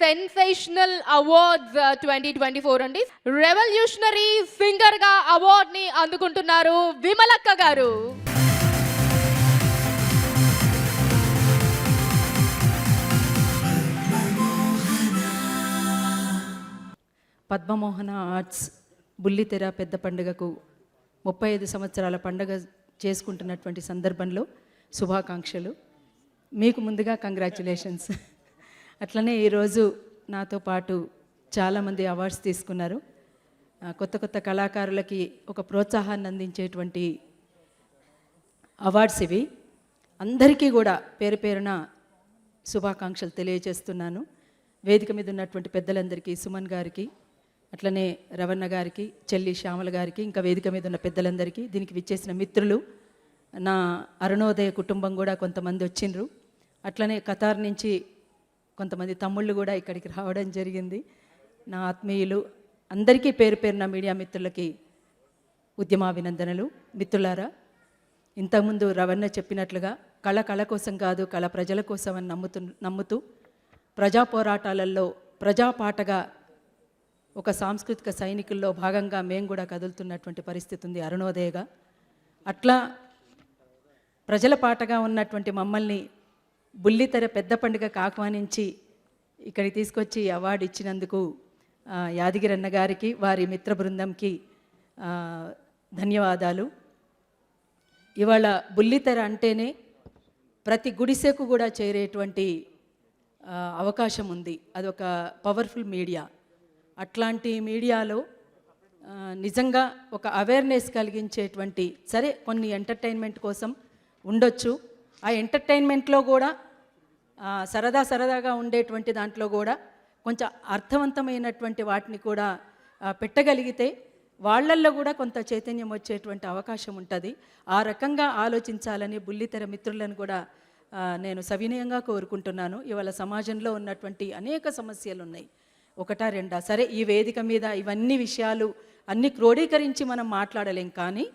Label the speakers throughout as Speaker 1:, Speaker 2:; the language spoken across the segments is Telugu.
Speaker 1: Sensational awards twenty twenty four అండి. రెవల్యూషనరీ సింగర్గా అవార్డ్ని అందుకుంటున్నారు విమలక్క గారు.
Speaker 2: పద్మమోహన ఆర్ట్స్ బుల్లితెర పెద్ద పండుగకు ముప్పై ఐదు సంవత్సరాల పండుగ చేసుకుంటున్నటువంటి సందర్భంలో శుభాకాంక్షలు. మీకు ముందుగా కంగ్రాచులేషన్స్ అట్లనే ఈరోజు నాతో పాటు చాలామంది అవార్డ్స్ తీసుకున్నారు. కొత్త కొత్త కళాకారులకి ఒక ప్రోత్సాహాన్ని అందించేటువంటి అవార్డ్స్ ఇవి. అందరికీ కూడా పేరు పేరున శుభాకాంక్షలు తెలియజేస్తున్నాను. వేదిక మీద ఉన్నటువంటి పెద్దలందరికీ సుమన్ గారికి అట్లనే రవణ గారికి చెల్లి శ్యామల గారికి ఇంకా వేదిక మీద ఉన్న పెద్దలందరికీ దీనికి విచ్చేసిన మిత్రులు నా అరుణోదయ కుటుంబం కూడా కొంతమంది వచ్చిండ్రు. అట్లనే కతార్ నుంచి కొంతమంది తమ్ముళ్ళు కూడా ఇక్కడికి రావడం జరిగింది. నా ఆత్మీయులు అందరికీ పేరు పేరున మీడియా మిత్రులకి ఉద్యమాభినందనలు. మిత్రులారా ఇంతకుముందు రవణ చెప్పినట్లుగా కళ కళ కోసం కాదు కళ ప్రజల కోసం అని నమ్ముతూ నమ్ముతూ ప్రజా పోరాటాలలో ప్రజాపాటగా ఒక సాంస్కృతిక సైనికుల్లో భాగంగా మేము కూడా కదులుతున్నటువంటి పరిస్థితి ఉంది అరుణోదయగా. అట్లా ప్రజల పాటగా ఉన్నటువంటి మమ్మల్ని బుల్లితెర పెద్ద పండుగకు ఆహ్వానించి ఇక్కడికి తీసుకొచ్చి అవార్డు ఇచ్చినందుకు యాదగిరన్న యాదగిరి గారికి వారి మిత్ర బృందంకి ధన్యవాదాలు. ఇవాళ బుల్లితెర అంటేనే ప్రతి గుడిసెకు కూడా చేరేటువంటి అవకాశం ఉంది. అదొక పవర్ఫుల్ మీడియా. అట్లాంటి మీడియాలో నిజంగా ఒక అవేర్నెస్ కలిగించేటువంటి సరే కొన్ని ఎంటర్టైన్మెంట్ కోసం ఉండొచ్చు. ఆ ఎంటర్టైన్మెంట్లో కూడా సరదా సరదాగా ఉండేటువంటి దాంట్లో కూడా కొంచెం అర్థవంతమైనటువంటి వాటిని కూడా పెట్టగలిగితే వాళ్ళల్లో కూడా కొంత చైతన్యం వచ్చేటువంటి అవకాశం ఉంటుంది. ఆ రకంగా ఆలోచించాలని బుల్లితెర మిత్రులను కూడా నేను సవినయంగా కోరుకుంటున్నాను. ఇవాళ సమాజంలో ఉన్నటువంటి అనేక సమస్యలు ఉన్నాయి ఒకటా రెండా. సరే ఈ వేదిక మీద ఇవన్నీ విషయాలు అన్ని క్రోడీకరించి మనం మాట్లాడలేం కానీ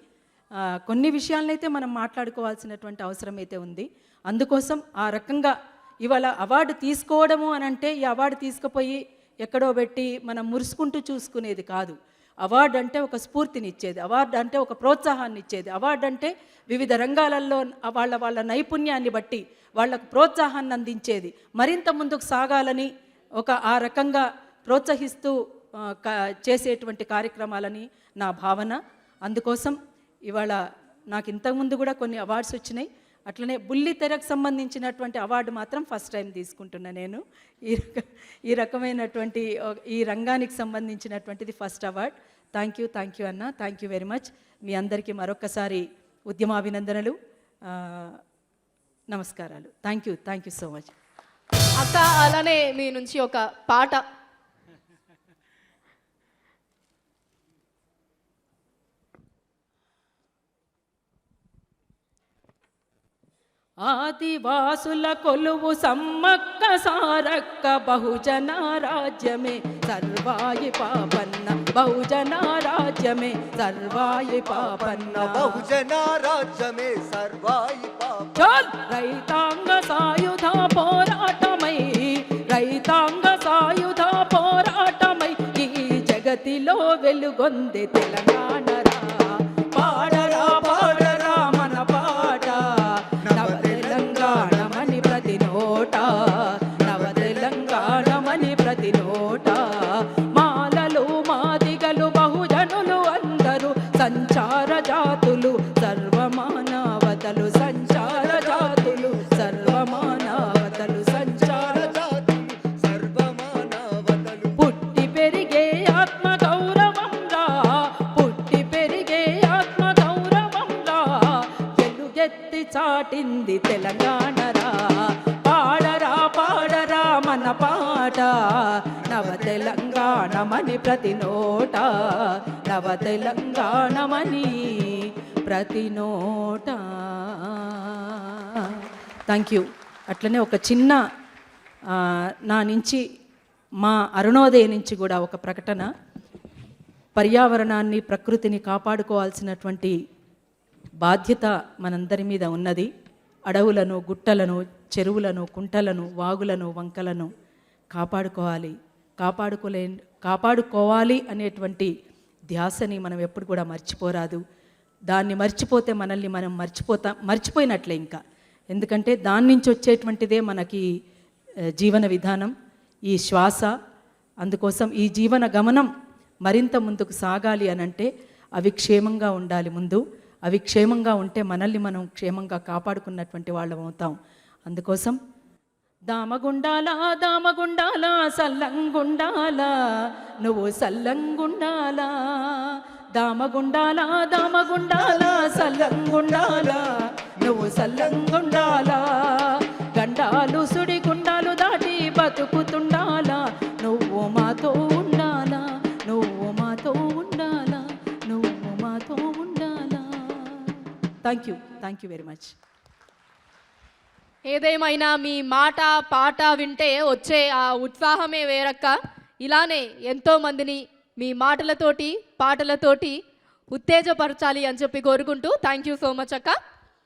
Speaker 2: కొన్ని విషయాలనైతే మనం మాట్లాడుకోవాల్సినటువంటి అవసరం అయితే ఉంది. అందుకోసం ఆ రకంగా ఇవాళ అవార్డు తీసుకోవడము అని అంటే ఈ అవార్డు తీసుకుపోయి ఎక్కడో పెట్టి మనం మురుసుకుంటూ చూసుకునేది కాదు. అవార్డు అంటే ఒక స్ఫూర్తినిచ్చేది అవార్డు అంటే ఒక ప్రోత్సాహాన్ని ఇచ్చేది అవార్డు అంటే వివిధ రంగాలలో వాళ్ళ వాళ్ళ నైపుణ్యాన్ని బట్టి వాళ్ళకు ప్రోత్సాహాన్ని అందించేది. మరింత ముందుకు సాగాలని ఒక ఆ రకంగా ప్రోత్సహిస్తూ క- చేసేటువంటి కార్యక్రమాలని నా భావన. అందుకోసం ఇవాళ నాకు ఇంతకుముందు కూడా కొన్ని అవార్డ్స్ వచ్చినాయి. అట్లనే బుల్లి తెరకు సంబంధించినటువంటి అవార్డు మాత్రం ఫస్ట్ టైం తీసుకుంటున్నా నేను. ఈ రక ఈ రకమైనటువంటి ఈ రంగానికి సంబంధించినటువంటిది first award thank you thank you అన్న. థ్యాంక్ యూ వెరీ మచ్ మీ అందరికీ మరొకసారి ఉద్యమాభినందనలు. నమస్కారాలు. Thank you thank you so much
Speaker 1: అక్క అలానే మీ నుంచి ఒక పాట
Speaker 2: ఆదివాసుల కొలువు సమ్మక్క సారక్క బహుజన రాజ్యమే. సర్వాయి పాపన్న బహుజన రాజ్యమే. సర్వాయి పాపన్న.
Speaker 3: బహుజన రాజ్యమే సర్వాయి పాప
Speaker 2: చల్! రైతాంగ సాయుధ పోరాటమై రైతాంగ సాయుధ పోరాటమై ఈ జగతిలో వెలుగొంది తెలంగాణ పాటింది తెలంగాణరా. పాడరా పాడరా మన పాట. నవ తెలంగాణమని ప్రతి నోట. నవ తెలంగాణమని ప్రతి నోట. థ్యాంక్ యూ అట్లనే ఒక చిన్న నా నుంచి మా అరుణోదయ నుంచి కూడా ఒక ప్రకటన. పర్యావరణాన్ని ప్రకృతిని కాపాడుకోవాల్సినటువంటి బాధ్యత మనందరి మీద ఉన్నది. అడవులను గుట్టలను చెరువులను కుంటలను వాగులను వంకలను కాపాడుకోవాలి. కాపాడుకోలే కాపాడుకోవాలి అనేటువంటి ధ్యాసని మనం ఎప్పుడు కూడా మర్చిపోరాదు. దాన్ని మర్చిపోతే మనల్ని మనం మర్చిపోతా మర్చిపోయినట్లే ఇంకా. ఎందుకంటే దాని నుంచి వచ్చేటువంటిదే మనకి జీవన విధానం ఈ శ్వాస. అందుకోసం ఈ జీవన గమనం మరింత ముందుకు సాగాలి అని అంటే అవి క్షేమంగా ఉండాలి ముందు. అవి క్షేమంగా ఉంటే మనల్ని మనం క్షేమంగా కాపాడుకున్నటువంటి వాళ్ళం అవుతాం. అందుకోసం దామగుండాల దామగుండాల సల్లంగుండాల నువ్వు సల్లంగుండాల. దామగుండాల దామగుండాల సల్లంగుండాల నువ్వు సల్లంగుండాల. గండాలు సుడి గుండాలు దాటి బతుకుతుండాలా. Thank you thank you very much
Speaker 1: ఏదేమైనా మీ మాట పాట వింటే వచ్చే ఆ ఉత్సాహమే వేరక్క. ఇలానే ఎంతో మందిని మీ మాటలతోటి పాటలతోటి ఉత్తేజపరచాలి అని చెప్పి కోరుకుంటూ థ్యాంక్ యూ సో మచ్ అక్క.